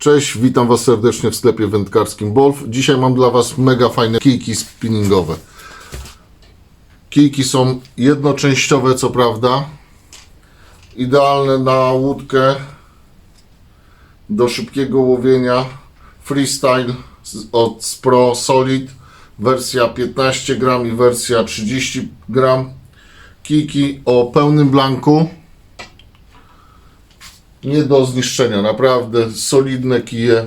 Cześć, witam Was serdecznie w sklepie wędkarskim Wolf. Dzisiaj mam dla Was mega fajne kijki spinningowe. Kijki są jednoczęściowe, co prawda. Idealne na łódkę do szybkiego łowienia. Freestyle od Spro Solid. Wersja 15 gram i wersja 30 gram. Kijki o pełnym blanku nie do zniszczenia. Naprawdę solidne kije.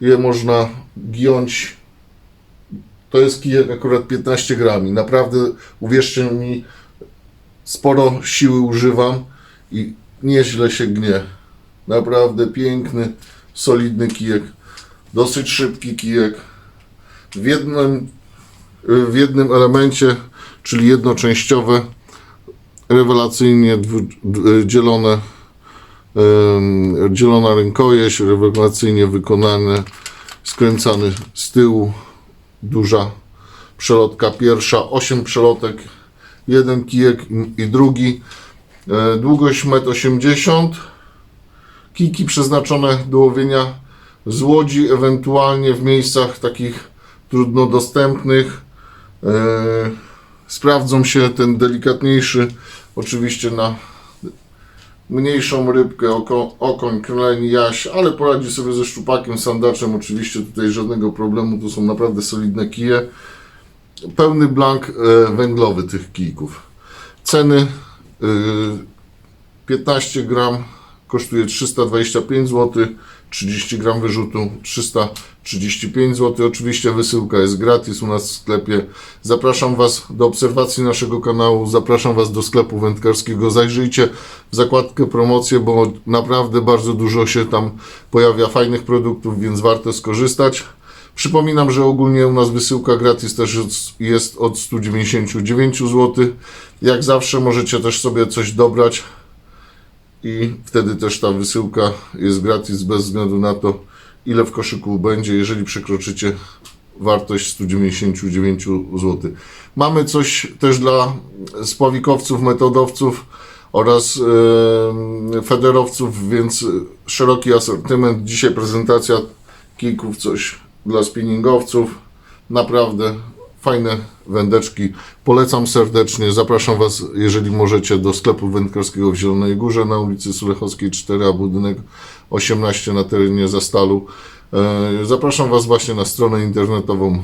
Je można giąć. To jest kijek akurat 15 grami. Naprawdę, uwierzcie mi, sporo siły używam i nieźle się gnie. Naprawdę piękny, solidny kijek. Dosyć szybki kijek. W jednym, w jednym elemencie, czyli jednoczęściowe, rewelacyjnie dzielone dzielona rękojeść, rewelacyjnie wykonane, skręcany z tyłu, duża przelotka. Pierwsza, 8 przelotek, jeden kijek i drugi, E, długość 1,80 m, kijki przeznaczone do łowienia z łodzi, ewentualnie w miejscach takich trudno dostępnych. E, Sprawdzą się ten delikatniejszy, oczywiście na mniejszą rybkę, oko, okoń, kleń, jaś, ale poradzi sobie ze szczupakiem, sandaczem, oczywiście tutaj żadnego problemu, to są naprawdę solidne kije. Pełny blank e, węglowy tych kijków. Ceny e, 15 gram kosztuje 325 zł, 30 gram wyrzutu 335 zł. Oczywiście wysyłka jest gratis u nas w sklepie. Zapraszam Was do obserwacji naszego kanału, zapraszam Was do sklepu wędkarskiego. Zajrzyjcie w zakładkę promocje, bo naprawdę bardzo dużo się tam pojawia fajnych produktów, więc warto skorzystać. Przypominam, że ogólnie u nas wysyłka gratis też jest- od 199 zł. Jak zawsze możecie też sobie coś dobrać i wtedy też ta wysyłka jest gratis bez względu na to, ile w koszyku będzie, jeżeli przekroczycie wartość 199 zł. Mamy coś też dla spławikowców, metodowców oraz e, federowców, więc szeroki asortyment. Dzisiaj prezentacja kijków, coś dla spinningowców. Naprawdę fajne wędeczki. Polecam serdecznie. Zapraszam Was, jeżeli możecie, do sklepu wędkarskiego w Zielonej Górze na ulicy Sulechowskiej 4, a budynek 18 na terenie Zastalu. E, Zapraszam Was właśnie na stronę internetową.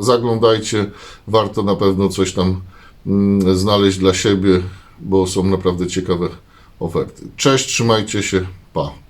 Zaglądajcie. Warto na pewno coś tam mm, znaleźć dla siebie, bo są naprawdę ciekawe oferty. Cześć, trzymajcie się. Pa.